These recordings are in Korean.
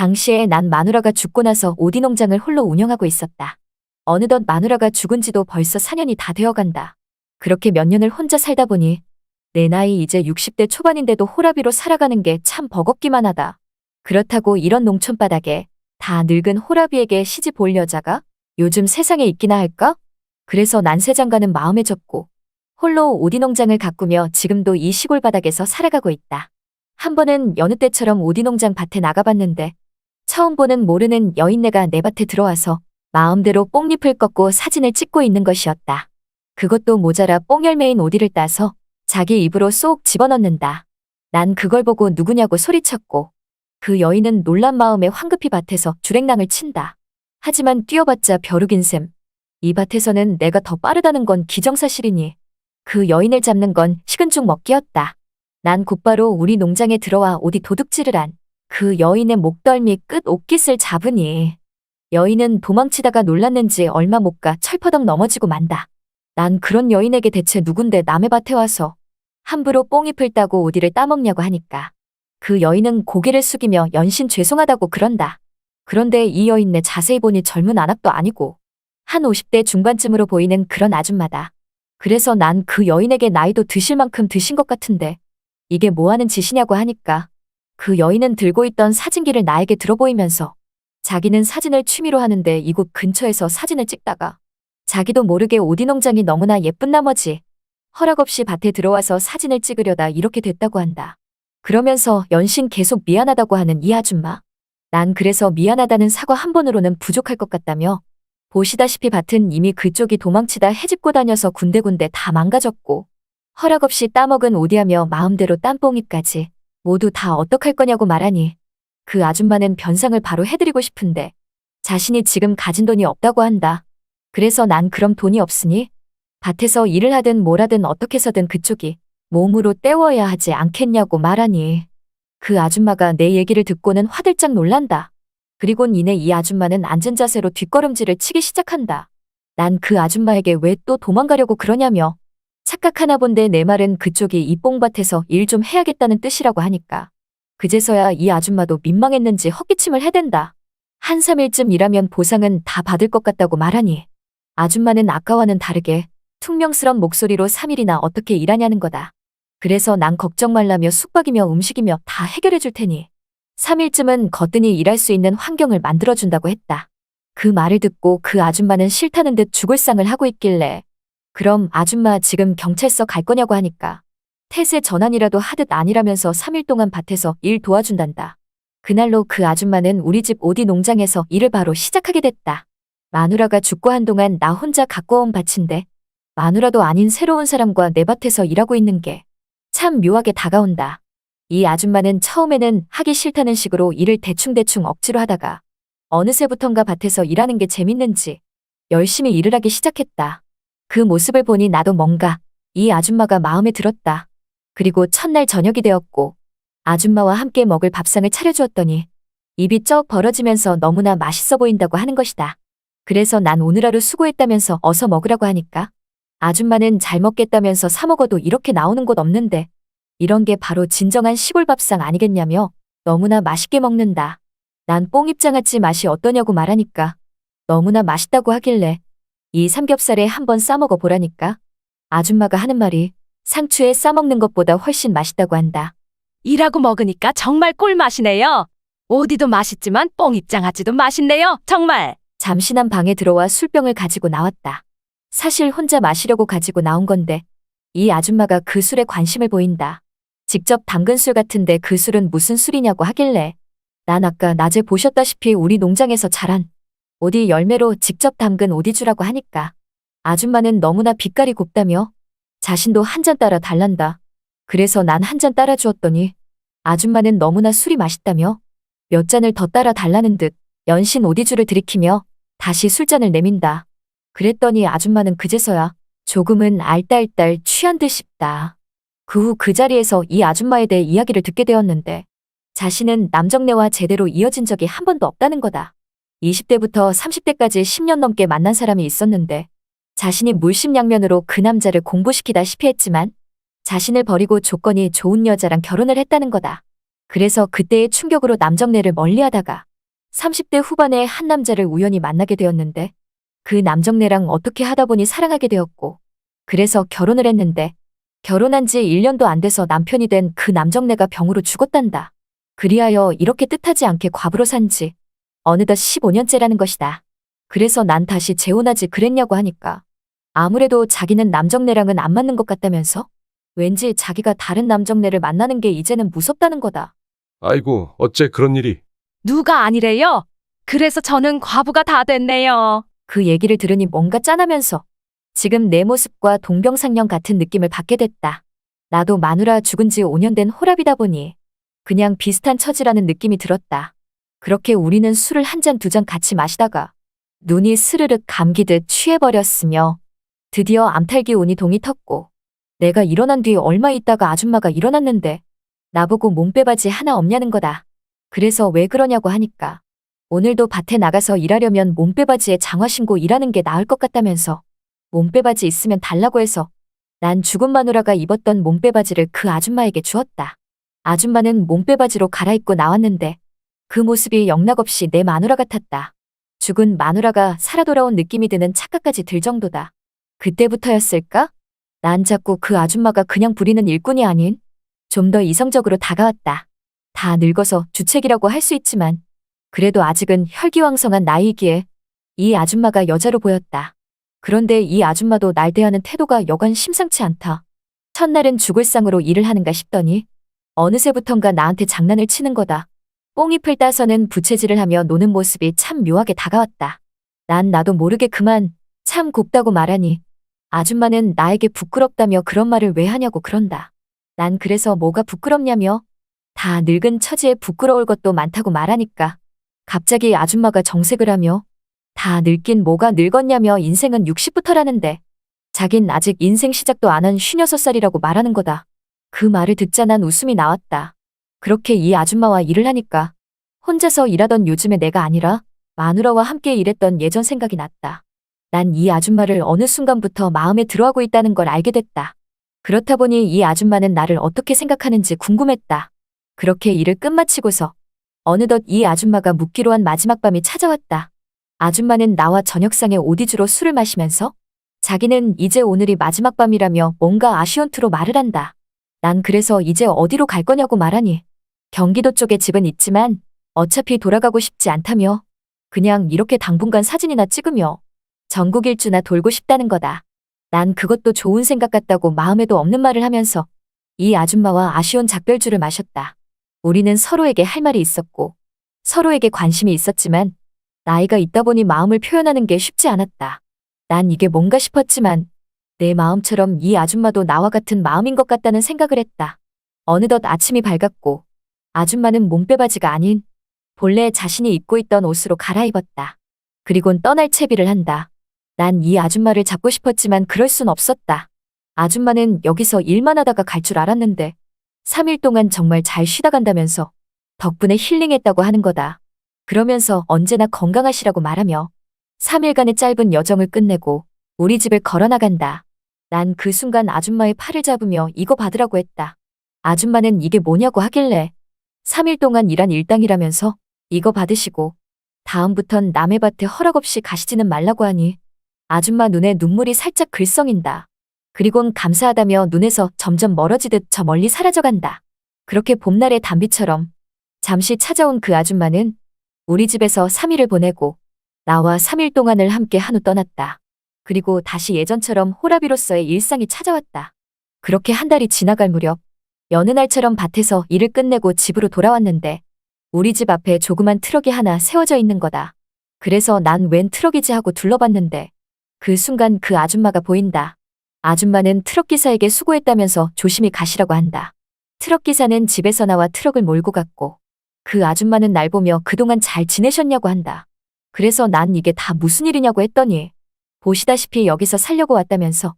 당시에 난 마누라가 죽고 나서 오디 농장을 홀로 운영하고 있었다. 어느덧 마누라가 죽은 지도 벌써 4년이 다 되어간다. 그렇게 몇 년을 혼자 살다 보니 내 나이 이제 60대 초반인데도 호라비로 살아가는 게 참 버겁기만 하다. 그렇다고 이런 농촌 바닥에 다 늙은 호라비에게 시집 올 여자가 요즘 세상에 있기나 할까? 그래서 난 세장가는 마음에 접고 홀로 오디 농장을 가꾸며 지금도 이 시골 바닥에서 살아가고 있다. 한 번은 여느 때처럼 오디 농장 밭에 나가봤는데 처음 보는 모르는 여인네가 내 밭에 들어와서 마음대로 뽕잎을 꺾고 사진을 찍고 있는 것이었다. 그것도 모자라 뽕열매인 오디를 따서 자기 입으로 쏙 집어넣는다. 난 그걸 보고 누구냐고 소리쳤고 그 여인은 놀란 마음에 황급히 밭에서 주랭랑을 친다. 하지만 뛰어봤자 벼룩인 셈. 이 밭에서는 내가 더 빠르다는 건 기정사실이니 그 여인을 잡는 건 식은 죽 먹기였다. 난 곧바로 우리 농장에 들어와 오디 도둑질을 한 그 여인의 목덜미 끝 옷깃을 잡으니 여인은 도망치다가 놀랐는지 얼마 못 가 철퍼덕 넘어지고 만다. 난 그런 여인에게 대체 누군데 남의 밭에 와서 함부로 뽕잎을 따고 오디를 따먹냐고 하니까 그 여인은 고개를 숙이며 연신 죄송하다고 그런다. 그런데 이 여인네 자세히 보니 젊은 안악도 아니고 한 50대 중반쯤으로 보이는 그런 아줌마다. 그래서 난 그 여인에게 나이도 드실 만큼 드신 것 같은데 이게 뭐 하는 짓이냐고 하니까 그 여인은 들고 있던 사진기를 나에게 들어보이면서 자기는 사진을 취미로 하는데 이곳 근처에서 사진을 찍다가 자기도 모르게 오디 농장이 너무나 예쁜 나머지 허락 없이 밭에 들어와서 사진을 찍으려다 이렇게 됐다고 한다. 그러면서 연신 계속 미안하다고 하는 이 아줌마. 난 그래서 미안하다는 사과 한 번으로는 부족할 것 같다며 보시다시피 밭은 이미 그쪽이 도망치다 해집고 다녀서 군데군데 다 망가졌고 허락 없이 따먹은 오디하며 마음대로 땀뽕이까지 모두 다 어떡할 거냐고 말하니 그 아줌마는 변상을 바로 해드리고 싶은데 자신이 지금 가진 돈이 없다고 한다. 그래서 난 그럼 돈이 없으니 밭에서 일을 하든 뭘 하든 어떻게 해서든 그쪽이 몸으로 때워야 하지 않겠냐고 말하니 그 아줌마가 내 얘기를 듣고는 화들짝 놀란다. 그리곤 이내 이 아줌마는 앉은 자세로 뒷걸음질을 치기 시작한다. 난 그 아줌마에게 왜 또 도망가려고 그러냐며 착각하나 본데 내 말은 그쪽이 이 뽕밭에서 일 좀 해야겠다는 뜻이라고 하니까 그제서야 이 아줌마도 민망했는지 헛기침을 해댄다. 한 3일쯤 일하면 보상은 다 받을 것 같다고 말하니 아줌마는 아까와는 다르게 퉁명스런 목소리로 3일이나 어떻게 일하냐는 거다. 그래서 난 걱정 말라며 숙박이며 음식이며 다 해결해 줄 테니 3일쯤은 거뜬히 일할 수 있는 환경을 만들어준다고 했다. 그 말을 듣고 그 아줌마는 싫다는 듯 죽을 상을 하고 있길래 그럼 아줌마 지금 경찰서 갈 거냐고 하니까 태세 전환이라도 하듯 아니라면서 3일 동안 밭에서 일 도와준단다. 그날로 그 아줌마는 우리 집 오디 농장에서 일을 바로 시작하게 됐다. 마누라가 죽고 한동안 나 혼자 갖고 온 밭인데 마누라도 아닌 새로운 사람과 내 밭에서 일하고 있는 게 참 묘하게 다가온다. 이 아줌마는 처음에는 하기 싫다는 식으로 일을 대충대충 억지로 하다가 어느새부턴가 밭에서 일하는 게 재밌는지 열심히 일을 하기 시작했다. 그 모습을 보니 나도 뭔가 이 아줌마가 마음에 들었다. 그리고 첫날 저녁이 되었고 아줌마와 함께 먹을 밥상을 차려주었더니 입이 쩍 벌어지면서 너무나 맛있어 보인다고 하는 것이다. 그래서 난 오늘 하루 수고했다면서 어서 먹으라고 하니까 아줌마는 잘 먹겠다면서 사 먹어도 이렇게 나오는 곳 없는데 이런 게 바로 진정한 시골 밥상 아니겠냐며 너무나 맛있게 먹는다. 난 뽕입장아찌 맛이 어떠냐고 말하니까 너무나 맛있다고 하길래 이 삼겹살에 한번 싸먹어 보라니까 아줌마가 하는 말이 상추에 싸먹는 것보다 훨씬 맛있다고 한다. 일하고 먹으니까 정말 꿀맛이네요. 어디도 맛있지만 뽕 입장아찌도 맛있네요. 정말. 잠시난 방에 들어와 술병을 가지고 나왔다. 사실 혼자 마시려고 가지고 나온 건데 이 아줌마가 그 술에 관심을 보인다. 직접 담근 술 같은데 그 술은 무슨 술이냐고 하길래 난 아까 낮에 보셨다시피 우리 농장에서 자란 오디 열매로 직접 담근 오디주라고 하니까 아줌마는 너무나 빛깔이 곱다며 자신도 한 잔 따라 달란다. 그래서 난 한 잔 따라 주었더니 아줌마는 너무나 술이 맛있다며 몇 잔을 더 따라 달라는 듯 연신 오디주를 들이키며 다시 술잔을 내민다. 그랬더니 아줌마는 그제서야 조금은 알딸딸 취한 듯 싶다. 그 후그 자리에서 이 아줌마에 대해 이야기를 듣게 되었는데 자신은 남정네와 제대로 이어진 적이 한 번도 없다는 거다. 20대부터 30대까지 10년 넘게 만난 사람이 있었는데 자신이 물심양면으로 그 남자를 공부시키다시피 했지만 자신을 버리고 조건이 좋은 여자랑 결혼을 했다는 거다. 그래서 그때의 충격으로 남정네를 멀리하다가 30대 후반에 한 남자를 우연히 만나게 되었는데 그 남정네랑 어떻게 하다 보니 사랑하게 되었고 그래서 결혼을 했는데 결혼한 지 1년도 안 돼서 남편이 된 그 남정네가 병으로 죽었단다. 그리하여 이렇게 뜻하지 않게 과부로 산지 어느덧 15년째라는 것이다. 그래서 난 다시 재혼하지 그랬냐고 하니까 아무래도 자기는 남정네랑은 안 맞는 것 같다면서 왠지 자기가 다른 남정네를 만나는 게 이제는 무섭다는 거다. 아이고, 어째 그런 일이. 누가 아니래요? 그래서 저는 과부가 다 됐네요. 그 얘기를 들으니 뭔가 짠하면서 지금 내 모습과 동병상련 같은 느낌을 받게 됐다. 나도 마누라 죽은 지 5년 된 호랍이다 보니 그냥 비슷한 처지라는 느낌이 들었다. 그렇게 우리는 술을 한 잔 두 잔 같이 마시다가 눈이 스르륵 감기듯 취해버렸으며 드디어 암탈기 온이 동이 텄고 내가 일어난 뒤 얼마 있다가 아줌마가 일어났는데 나보고 몸빼바지 하나 없냐는 거다. 그래서 왜 그러냐고 하니까 오늘도 밭에 나가서 일하려면 몸빼바지에 장화 신고 일하는 게 나을 것 같다면서 몸빼바지 있으면 달라고 해서 난 죽은 마누라가 입었던 몸빼바지를 그 아줌마에게 주었다. 아줌마는 몸빼바지로 갈아입고 나왔는데 그 모습이 영락없이 내 마누라 같았다. 죽은 마누라가 살아 돌아온 느낌이 드는 착각까지 들 정도다. 그때부터였을까? 난 자꾸 그 아줌마가 그냥 부리는 일꾼이 아닌 좀 더 이성적으로 다가왔다. 다 늙어서 주책이라고 할 수 있지만 그래도 아직은 혈기왕성한 나이이기에 이 아줌마가 여자로 보였다. 그런데 이 아줌마도 날 대하는 태도가 여간 심상치 않다. 첫날은 죽을 상으로 일을 하는가 싶더니 어느새부턴가 나한테 장난을 치는 거다. 뽕잎을 따서는 부채질을 하며 노는 모습이 참 묘하게 다가왔다. 난 나도 모르게 그만 참 곱다고 말하니 아줌마는 나에게 부끄럽다며 그런 말을 왜 하냐고 그런다. 난 그래서 뭐가 부끄럽냐며 다 늙은 처지에 부끄러울 것도 많다고 말하니까 갑자기 아줌마가 정색을 하며 다 늙긴 뭐가 늙었냐며 인생은 60부터라는데 자긴 아직 인생 시작도 안 한 56살이라고 말하는 거다. 그 말을 듣자 난 웃음이 나왔다. 그렇게 이 아줌마와 일을 하니까 혼자서 일하던 요즘에 내가 아니라 마누라와 함께 일했던 예전 생각이 났다. 난 이 아줌마를 어느 순간부터 마음에 들어하고 있다는 걸 알게 됐다. 그렇다 보니 이 아줌마는 나를 어떻게 생각하는지 궁금했다. 그렇게 일을 끝마치고서 어느덧 이 아줌마가 묵기로 한 마지막 밤이 찾아왔다. 아줌마는 나와 저녁상에 오디주로 술을 마시면서 자기는 이제 오늘이 마지막 밤이라며 뭔가 아쉬운 투로 말을 한다. 난 그래서 이제 어디로 갈 거냐고 말하니 경기도 쪽에 집은 있지만 어차피 돌아가고 싶지 않다며 그냥 이렇게 당분간 사진이나 찍으며 전국 일주나 돌고 싶다는 거다. 난 그것도 좋은 생각 같다고 마음에도 없는 말을 하면서 이 아줌마와 아쉬운 작별주를 마셨다. 우리는 서로에게 할 말이 있었고 서로에게 관심이 있었지만 나이가 있다 보니 마음을 표현하는 게 쉽지 않았다. 난 이게 뭔가 싶었지만 내 마음처럼 이 아줌마도 나와 같은 마음인 것 같다는 생각을 했다. 어느덧 아침이 밝았고 아줌마는 몸빼바지가 아닌 본래 자신이 입고 있던 옷으로 갈아입었다. 그리곤 떠날 채비를 한다. 난 이 아줌마를 잡고 싶었지만 그럴 순 없었다. 아줌마는 여기서 일만 하다가 갈 줄 알았는데 3일 동안 정말 잘 쉬다 간다면서 덕분에 힐링했다고 하는 거다. 그러면서 언제나 건강하시라고 말하며 3일간의 짧은 여정을 끝내고 우리 집을 걸어 나간다. 난 그 순간 아줌마의 팔을 잡으며 이거 받으라고 했다. 아줌마는 이게 뭐냐고 하길래 3일 동안 일한 일당이라면서 이거 받으시고 다음부턴 남의 밭에 허락 없이 가시지는 말라고 하니 아줌마 눈에 눈물이 살짝 글썽인다. 그리곤 감사하다며 눈에서 점점 멀어지듯 저 멀리 사라져간다. 그렇게 봄날의 단비처럼 잠시 찾아온 그 아줌마는 우리 집에서 3일을 보내고 나와 3일 동안을 함께 한 후 떠났다. 그리고 다시 예전처럼 호라비로서의 일상이 찾아왔다. 그렇게 한 달이 지나갈 무렵 여느 날처럼 밭에서 일을 끝내고 집으로 돌아왔는데 우리 집 앞에 조그만 트럭이 하나 세워져 있는 거다. 그래서 난 웬 트럭이지 하고 둘러봤는데 그 순간 그 아줌마가 보인다. 아줌마는 트럭 기사에게 수고했다면서 조심히 가시라고 한다. 트럭 기사는 집에서 나와 트럭을 몰고 갔고 그 아줌마는 날 보며 그동안 잘 지내셨냐고 한다. 그래서 난 이게 다 무슨 일이냐고 했더니 보시다시피 여기서 살려고 왔다면서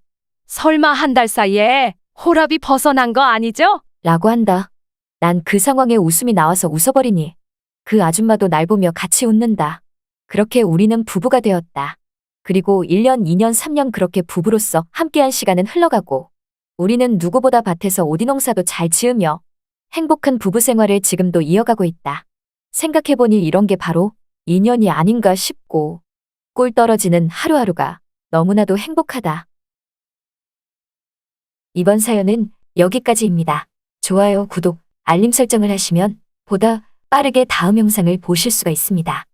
설마 한 달 사이에 호랍이 벗어난 거 아니죠? 라고 한다. 난 그 상황에 웃음이 나와서 웃어버리니 그 아줌마도 날 보며 같이 웃는다. 그렇게 우리는 부부가 되었다. 그리고 1년, 2년, 3년 그렇게 부부로서 함께한 시간은 흘러가고 우리는 누구보다 밭에서 오디 농사도 잘 지으며 행복한 부부 생활을 지금도 이어가고 있다. 생각해보니 이런 게 바로 인연이 아닌가 싶고, 꿀 떨어지는 하루하루가 너무나도 행복하다. 이번 사연은 여기까지입니다. 좋아요, 구독, 알림 설정을 하시면 보다 빠르게 다음 영상을 보실 수가 있습니다.